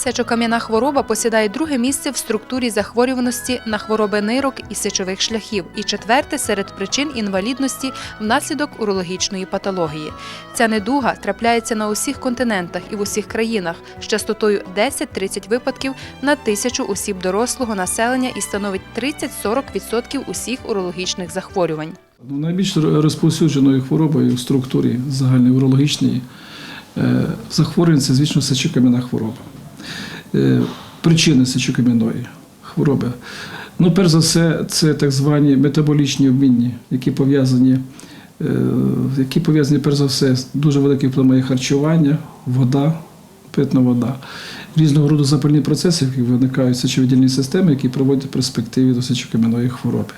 Сечокам'яна хвороба посідає друге місце в структурі захворюваності на хвороби нирок і сечових шляхів і четверте серед причин інвалідності внаслідок урологічної патології. Ця недуга трапляється на усіх континентах і в усіх країнах з частотою 10-30 випадків на тисячу осіб дорослого населення і становить 30-40% усіх урологічних захворювань. Ну, Найбільш розповсюдженою хворобою в структурі загальної урологічної е, захворювань це, звісно, сечокам'яна хвороба. Е, Причини сечокам'яної хвороби. Ну, перш за все, це так звані метаболічні обмінні, які пов'язані, е, які пов'язані, перш за все, з дуже великий вплив має харчування, вода, питна вода, різного роду запальні процеси, які виникають в сечовидільній системі, які проводять в перспективі до сечокам'яної хвороби.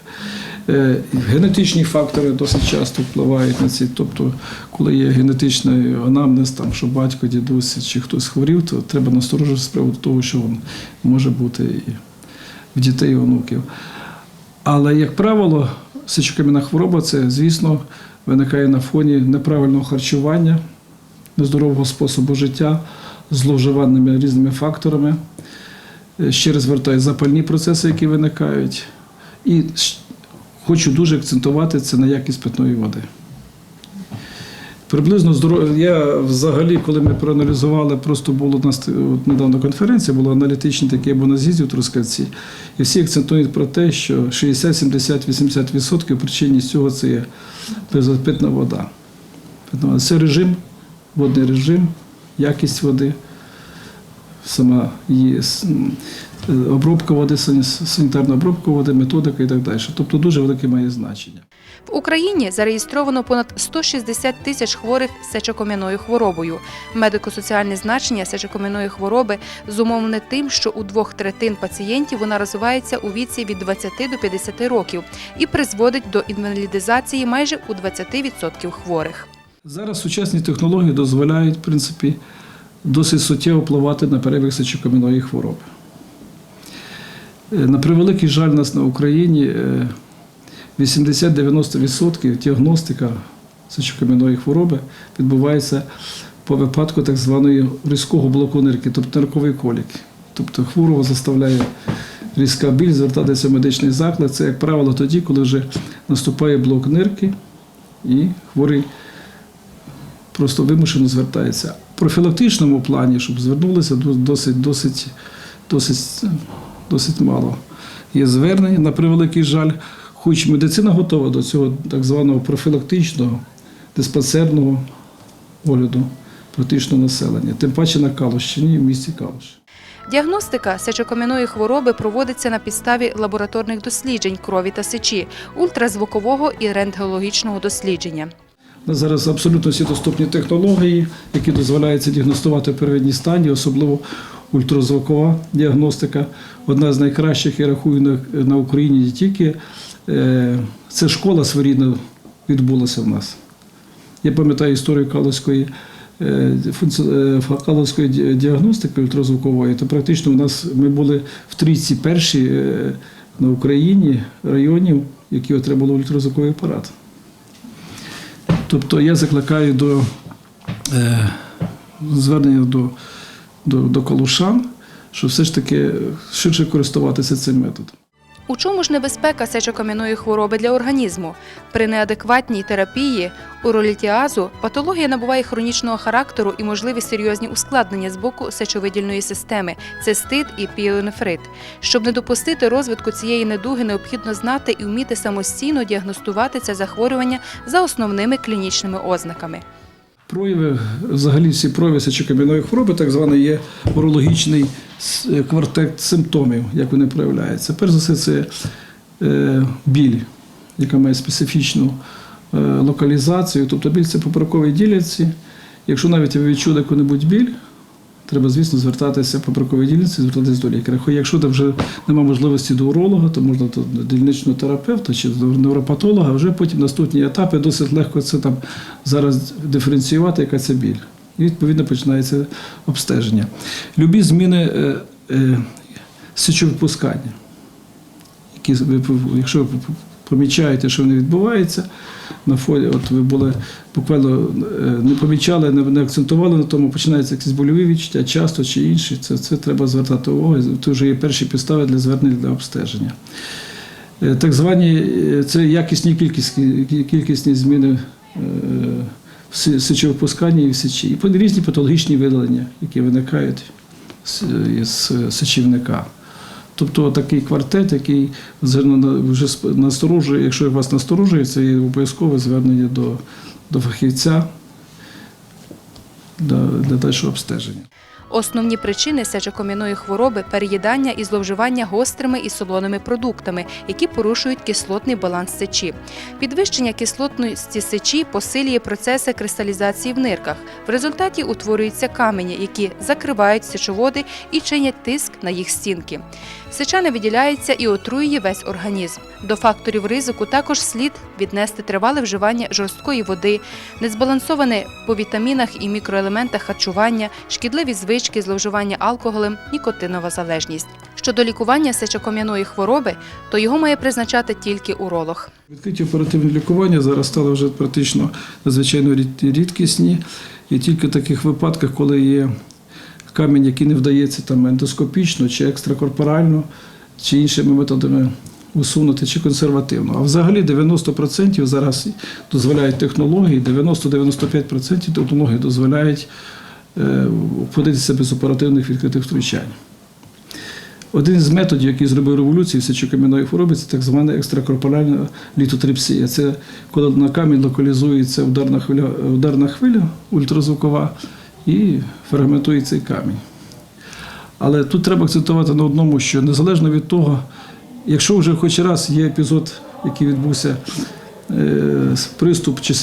Е, Генетичні фактори досить часто впливають на ці. Тобто, коли є генетичний анамнез, там, що батько, дідусь чи хтось хворів, то треба насторожитися з приводу того, що він може бути і в дітей і онуків. Але, як правило, сечокам'яна хвороба це, звісно, виникає на фоні неправильного харчування, нездорового способу життя, зловживаними різними факторами. Е, Ще раз звертаю запальні процеси, які виникають. І хочу дуже акцентувати це на якість питної води. Приблизно я взагалі, коли ми проаналізували, просто було у нас от недавно конференція, була аналітичні такі або на з'їзді в Трускавці, і всі акцентують про те, що 60, 70, 80% причинність цього це є безпитна вода. Це режим, водний режим, якість води, сама її обробка води, сані- санітарна обробка води, методика і так далі. Тобто дуже велике має значення. В Україні зареєстровано понад 160 тисяч хворих сечокам'яною хворобою. Медико-соціальне значення сечокам'яної хвороби зумовлене тим, що у двох третин пацієнтів вона розвивається у віці від 20 до 50 років і призводить до інвалідизації майже у 20% хворих. Зараз сучасні технології дозволяють, в принципі, досить суттєво впливати на перебіг сечокам'яної хвороби. Е, На превеликий жаль, у нас на Україні е, 80-90% діагностика сечокам'яної хвороби відбувається по випадку так званої різкого блоку нирки, тобто нирковий колік. Тобто хворого заставляє різка біль звертатися в медичний заклад. Це, як правило, тоді, коли вже наступає блок нирки і хворий просто вимушено звертається. В профілактичному плані, щоб звернулися, досить, досить, досить, досить мало. Є звернення, на превеликий жаль, хоч медицина готова до цього так званого профілактичного, диспансерного огляду практичного населення, тим паче на Калущині, в місті Калуш. Діагностика сечокам'яної хвороби проводиться на підставі лабораторних досліджень крові та сечі, ультразвукового і рентгенологічного дослідження. У нас зараз абсолютно всі доступні технології, які дозволяють це діагностувати в первинній стані, особливо ультразвукова діагностика. Одна з найкращих, я рахую, на, на Україні не тільки. Е, Це школа своєрідна відбулася в нас. Я пам'ятаю історію Каловської, е, е, Каловської діагностики ультразвукової, то практично у нас ми були в трійці перші на Україні районів, які отримали ультразвуковий апарат. Тобто я закликаю до звернення до, до, до калушан, що все ж таки ширше користуватися цим методом. У чому ж небезпека сечокам'яної хвороби для організму? При неадекватній терапії уролітіазу патологія набуває хронічного характеру і можливі серйозні ускладнення з боку сечовидільної системи цистит і піелонефрит. Щоб не допустити розвитку цієї недуги, необхідно знати і вміти самостійно діагностувати це захворювання за основними клінічними ознаками. Прояви, взагалі всі прояви сечокам'яної хвороби, так званий, є урологічний е, квартет симптомів, як вони проявляються. Перш за все, це е, біль, яка має специфічну е, локалізацію. Тобто біль це поперекові ділянці. Якщо навіть ви відчули яку-небудь біль, треба, звісно, звертатися по поперековій ділянці, звертатися до лікаря. Якщо там вже немає можливості до уролога, то можна до дільничного терапевта чи до невропатолога, вже потім наступні етапи досить легко це там зараз диференціювати, яка це біль. І відповідно починається обстеження. Любі зміни е, е, сечовипускання, які якщо помічаєте, що вони відбуваються. На фоні, от ви були буквально е, не помічали, не, не акцентували на тому, починаються якісь больові відчуття, часто чи інші. Це, це треба звертати увагу. Це вже є перші підстави для звернення для обстеження. Е, Так звані е, це якісні кількісні, кількісні зміни в сечовипусканні і в сечі. І різні патологічні видалення, які виникають з, сечівника. Тобто такий квартет, який вже насторожує, якщо вас насторожує, це обов'язкове звернення до, до фахівця для, для дальшого обстеження. Основні причини сечокам'яної хвороби переїдання і зловживання гострими і солоними продуктами, які порушують кислотний баланс сечі. Підвищення кислотності сечі посилює процеси кристалізації в нирках. В результаті утворюються камені, які закривають сечоводи і чинять тиск на їх стінки. Сеча не виділяється і отруює весь організм. До факторів ризику також слід віднести тривале вживання жорсткої води, незбалансоване по вітамінах і мікроелементах харчування, шкідливі звички, зловживання алкоголем, нікотинова залежність. Щодо лікування сечокам'яної хвороби, то його має призначати тільки уролог. Відкриті оперативні лікування зараз стали вже практично надзвичайно рідкісні. І тільки в таких випадках, коли є камінь, який не вдається там ендоскопічно чи екстракорпорально, чи іншими методами усунути, чи консервативно. А взагалі 90% зараз дозволяють технології, 90-95% технологій дозволяють е, обходитися без оперативних відкритих втручань. Один з методів, який зробив революцію сечокам'яної хвороби, це так звана екстракорпоральна літотрипсія. Це коли на камінь локалізується ударна хвиля, ударна хвиля ультразвукова і фрагментує цей камінь. Але тут треба акцентувати на одному, що незалежно від того, якщо вже хоч раз є епізод, який відбувся, е, приступ чи,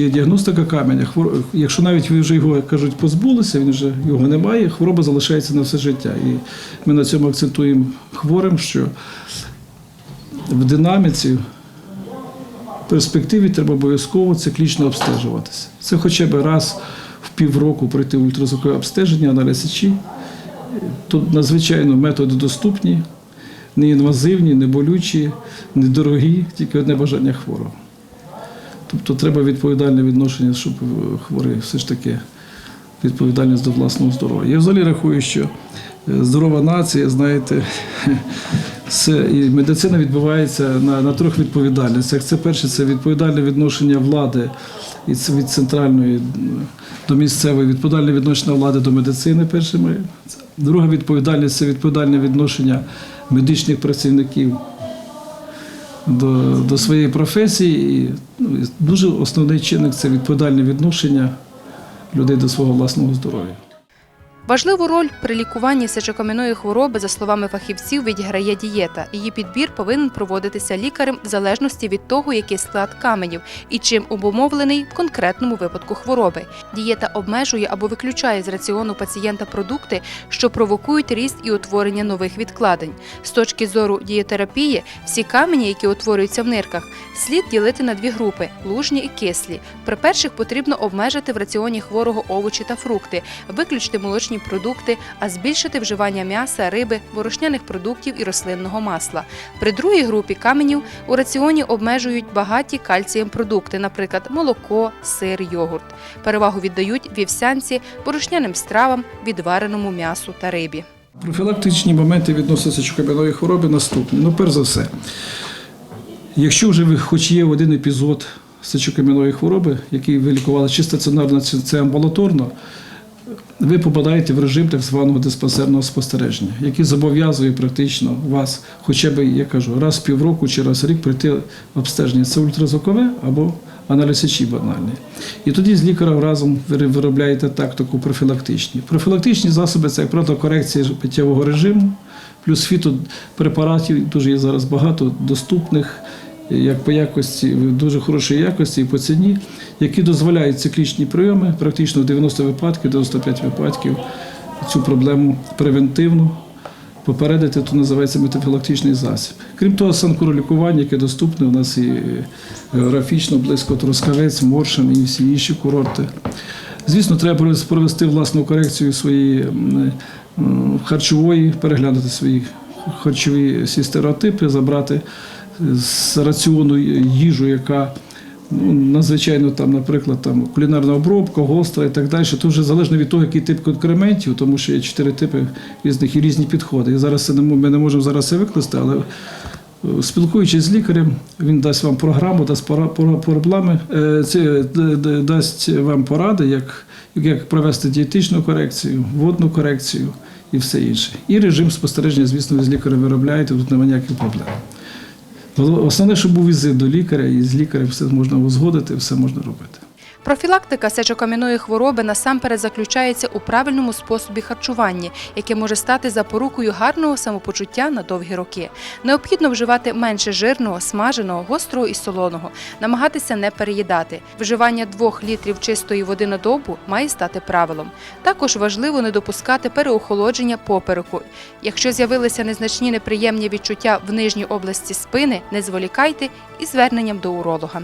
є діагностика каменя, якщо навіть ви вже його кажуть, позбулися, він вже його немає, хвороба залишається на все життя. І ми на цьому акцентуємо хворим, що в динаміці в перспективі треба обов'язково циклічно обстежуватися. Це хоча б раз в півроку пройти ультразвукове обстеження, аналіз сечі. Тут надзвичайно методи доступні, неінвазивні, не болючі, недорогі, тільки одне бажання хворого. Тобто треба відповідальне відношення, щоб е, хворий все ж таки відповідальність до власного здоров'я. Я взагалі рахую, що е, здорова нація, знаєте, все, і медицина відбувається на, на трьох відповідальностях. Це перше, це відповідальне відношення влади і це від центральної до місцевої, відповідальне відношення влади до медицини першими. Друга відповідальність це відповідальне відношення медичних працівників до, до своєї професії. І, ну, і дуже основний чинник це відповідальне відношення людей до свого власного здоров'я. Важливу роль при лікуванні сечокам'яної хвороби, за словами фахівців, відіграє дієта. Її підбір повинен проводитися лікарем в залежності від того, який склад каменів і чим обумовлений в конкретному випадку хвороби. Дієта обмежує або виключає з раціону пацієнта продукти, що провокують ріст і утворення нових відкладень. З точки зору дієтерапії, всі камені, які утворюються в нирках, слід ділити на дві групи лужні і кислі. При перших потрібно обмежити в раціоні хворого овочі та фрукти, виключити молочні продукти, а збільшити вживання м'яса, риби, борошняних продуктів і рослинного масла. При другій групі каменів у раціоні обмежують багаті кальцієм продукти, наприклад, молоко, сир, йогурт. Перевагу віддають вівсянці, борошняним стравам, відвареному м'ясу та рибі. Профілактичні моменти відносно сечокам'яної хвороби наступні. Ну, перш за все, якщо вже хоч є один епізод сечокам'яної хвороби, який ви лікували чи стаціонарно, чи це амбулаторно, ви попадаєте в режим так званого диспансерного спостереження, який зобов'язує практично вас хоча б, я кажу, раз в півроку чи раз в рік прийти обстеження. Це ультразвукове або аналіз сечі банальний. І тоді з лікарем разом ви виробляєте тактику профілактичні. Профілактичні засоби це, як правило, корекція питтєвого режиму, плюс фітопрепаратів, дуже є зараз багато доступних, як по якості, дуже хорошої якості і по ціні, які дозволяють циклічні прийоми, практично в 90 випадків, 95 випадків цю проблему превентивно попередити, то називається метафілактичний засіб. Крім того, санкуролікування, яке доступне, у нас і географічно близько Трускавець, Моршин і всі інші курорти. Звісно, треба провести власну корекцію своєї м, харчової, переглянути свої харчові всі стереотипи, забрати з раціону їжу, яка ну, надзвичайно там, наприклад, там кулінарна обробка, гостра і так далі. То вже залежно від того, який тип конкрементів, тому що є чотири типи різних і різні підходи. І зараз ми не можемо зараз це викласти, але е, спілкуючись з лікарем, він дасть вам програму, дасть проблеми, е, це д- дасть вам поради, як, як провести дієтичну корекцію, водну корекцію і все інше. І режим спостереження, звісно, з лікарем виробляєте, тут немає ніяких проблем. Основне, щоб був візит до лікаря, і з лікарем все можна узгодити, все можна робити. Профілактика сечокам'яної хвороби насамперед заключається у правильному способі харчування, яке може стати запорукою гарного самопочуття на довгі роки. Необхідно вживати менше жирного, смаженого, гострого і солоного, намагатися не переїдати. Вживання двох літрів чистої води на добу має стати правилом. Також важливо не допускати переохолодження попереку. Якщо з'явилися незначні неприємні відчуття в нижній області спини, не зволікайте із зверненням до уролога.